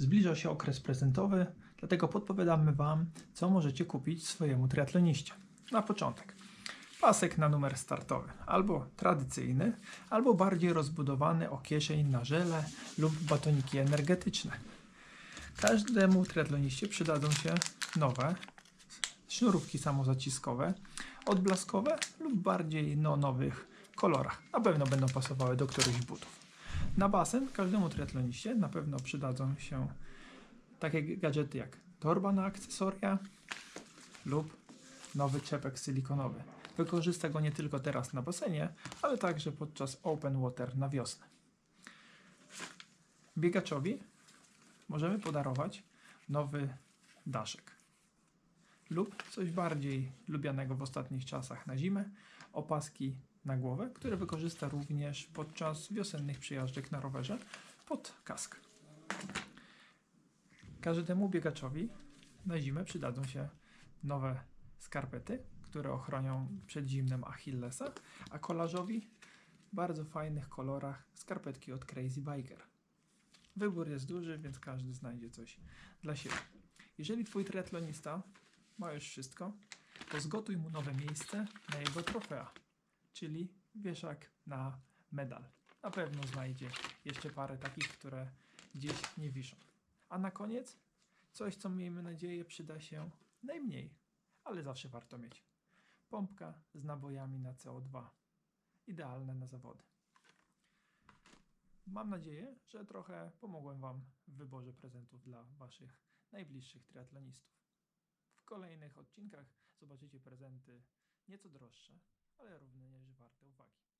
Zbliża się okres prezentowy, dlatego podpowiadamy Wam, co możecie kupić swojemu triatloniście. Na początek pasek na numer startowy, albo tradycyjny, albo bardziej rozbudowany o kieszeń na żele lub batoniki energetyczne. Każdemu triatloniście przydadzą się nowe sznurówki samozaciskowe, odblaskowe lub bardziej neonowych kolorach. Na pewno będą pasowały do którychś butów. Na basen każdemu triatloniście na pewno przydadzą się takie gadżety jak torba na akcesoria lub nowy czepek silikonowy. Wykorzysta go nie tylko teraz na basenie, ale także podczas open water na wiosnę. Biegaczowi możemy podarować nowy daszek lub coś bardziej lubianego w ostatnich czasach na zimę, opaski na głowę, które wykorzysta również podczas wiosennych przyjażdżek na rowerze pod kask. Każdemu biegaczowi na zimę przydadzą się nowe skarpety, które ochronią przed zimnem Achillesa, a kolarzowi w bardzo fajnych kolorach skarpetki od Crazy Biker. Wybór jest duży, więc każdy znajdzie coś dla siebie. Jeżeli twój triatlonista ma już wszystko, to zgotuj mu nowe miejsce na jego trofea, czyli wieszak na medal. Na pewno znajdzie jeszcze parę takich, które gdzieś nie wiszą. A na koniec coś, co miejmy nadzieję przyda się najmniej, ale zawsze warto mieć. Pompka z nabojami na CO2. Idealne na zawody. Mam nadzieję, że trochę pomogłem Wam w wyborze prezentów dla Waszych najbliższych triatlonistów. W kolejnych odcinkach zobaczycie prezenty nieco droższe, ale również warte uwagi.